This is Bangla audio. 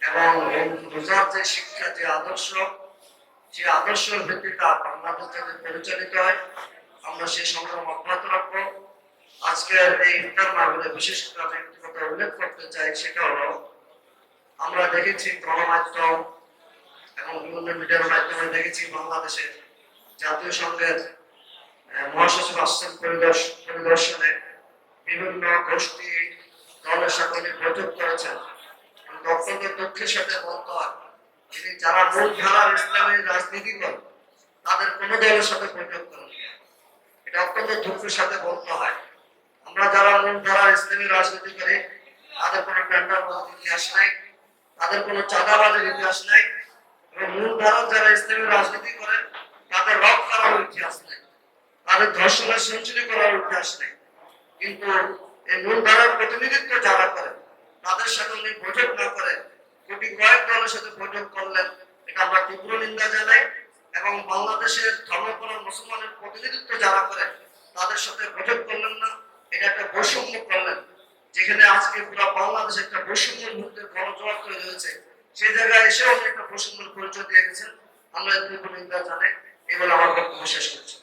এবং শিক্ষা, যে আদর্শ, যে আদর্শের ভিত্তিতে পরিচালিত হয়, আমরা সেই সংগ্রাম অব্যাহত রাখব। আজকের এই ইফতার মাহফিলে বিশেষ উল্লেখ করতে চাই, সেটা হলো আমরা দেখেছি গণমাধ্যম এবং বিভিন্ন মিডিয়ার মাধ্যমে দেখেছি বাংলাদেশের জাতীয় সংঘের মহাসচিব পরিদর্শ- পরিদর্শনে। বিভিন্ন গোষ্ঠী দলের সাথে বৈঠক করেছেন। অত্যন্ত দুঃখের সাথে বলতে হয়। তিনি যারা মূল ধারার ইসলামী রাজনীতি করেন তাদের কোনো দলের সাথে বৈঠক করেন এটা অত্যন্ত দুঃখের সাথে বলতে হয়। আমরা যারা মূল ধারার ইসলামী রাজনীতি করি, তাদের কোনো প্যান্ডাল ইতিহাস নাই, তাদের কোনো চাঁদাবাজের ইতিহাস নাই, এবং মূল ধারার যারা ইসলামী রাজনীতি করেন তাদের রক করার ইতিহাস নেই, তাদের ধর্ষণের সেঞ্চুরি করার ইতিহাস নেই। কিন্তু এই মূল প্রতিনিধিত্ব যারা করেন, তাদের সাথে উনি বৈঠক না করে কোটি কয়েক দলের সাথে বৈঠক করলেন। এটা আমরা তীব্র নিন্দা জানাই এবং বাংলাদেশের ধর্মপ্রাণ মুসলমানের প্রতিনিধিত্ব যারা করেন, তাদের সাথে বৈঠক করলেন না। এটা একটা বৈষম্য করলেন। যেখানে আজকে পুরো বাংলাদেশ একটা বৈষম্যের মধ্যে গণজোয়ার তৈরি হয়েছে। সেই জায়গায় এসেও একটা বৈষম্যের পরিচয় দিয়ে গেছেন। আমরা তীব্র নিন্দা জানাই। এগুলো আমার বক্তব্য শেষ করছি।